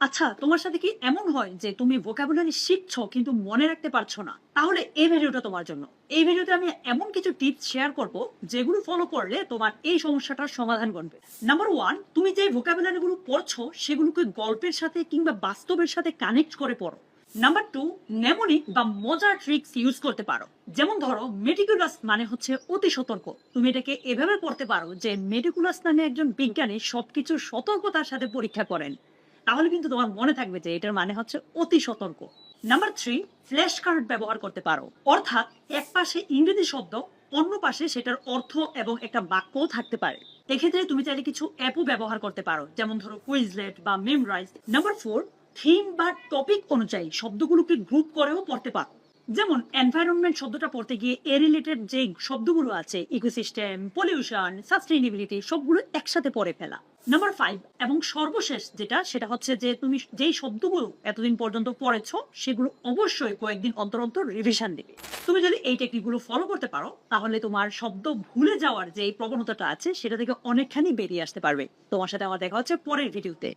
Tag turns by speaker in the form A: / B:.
A: আচ্ছা তোমার সাথে কি এমন হয় যে তুমি ভোকাবুলারি শিখছো কিন্তু মনে রাখতে পারছ না? তাহলে এই ভিডিওটা তোমার জন্য। এই ভিডিওতে আমি এমন কিছু টিপস শেয়ার করব যেগুলো ফলো করলে তোমার এই সমস্যাটার সমাধান করবে নাম্বার ওয়ান তুমি যে ভোকাবুলারি গুলো পড়ছো সেগুলোকে গল্পের সাথে কিংবা বাস্তবের সাথে কানেক্ট করে পড়ো। নাম্বার টু নেমোনিক বা মজার ট্রিক্স ইউজ করতে পারো। যেমন ধরো মেডিকুলাস মানে হচ্ছে অতি সতর্ক। তুমি এটাকে এভাবে পড়তে পারো যে মেডিকুলাস নামে একজন বিজ্ঞানী সবকিছু সতর্কতার সাথে পরীক্ষা করেন। তাহলে কিন্তু তোমার মনে থাকবে যে এটার মানে হচ্ছে অতি সতর্ক। নাম্বার থ্রি ফ্ল্যাশ কার্ড ব্যবহার করতে পারো। অর্থাৎ এক পাশে ইংরেজি শব্দ, অন্য পাশে সেটার অর্থ এবং একটা বাক্যও থাকতে পারে। এক্ষেত্রে তুমি চাইলে কিছু অ্যাপও ব্যবহার করতে পারো, যেমন ধরো কুইজলেট বা মেমরাইজ নাম্বার ফোর থিম বা টপিক অনুযায়ী শব্দগুলোকে গ্রুপ করেও পড়তে পারো। যেমন এনভায়রনমেন্ট শব্দটা পড়তে গিয়ে এ রিলেটেড যে শব্দগুলো আছে ইকোসিস্টেম পলিউশন সাস্টেইনেবিলিটি সবগুলো একসাথে পড়ে ফেলা। নাম্বার ফাইভ এবং সর্বশেষ যেটা, সেটা হচ্ছে যে তুমি যেই শব্দগুলো এতদিন পর্যন্ত পড়েছো, সেগুলো অবশ্যই কয়েকদিন অন্তর অন্তর রিভিশন দিবে। তুমি যদি এই টেকনিকগুলো ফলো করতে পারো, তাহলে তোমার শব্দ ভুলে যাওয়ার যে প্রবণতাটা আছে, সেটা থেকে অনেকখানি বেরিয়ে আসতে পারবে। তোমার সাথে আমার দেখা হচ্ছে পরের ভিডিওতে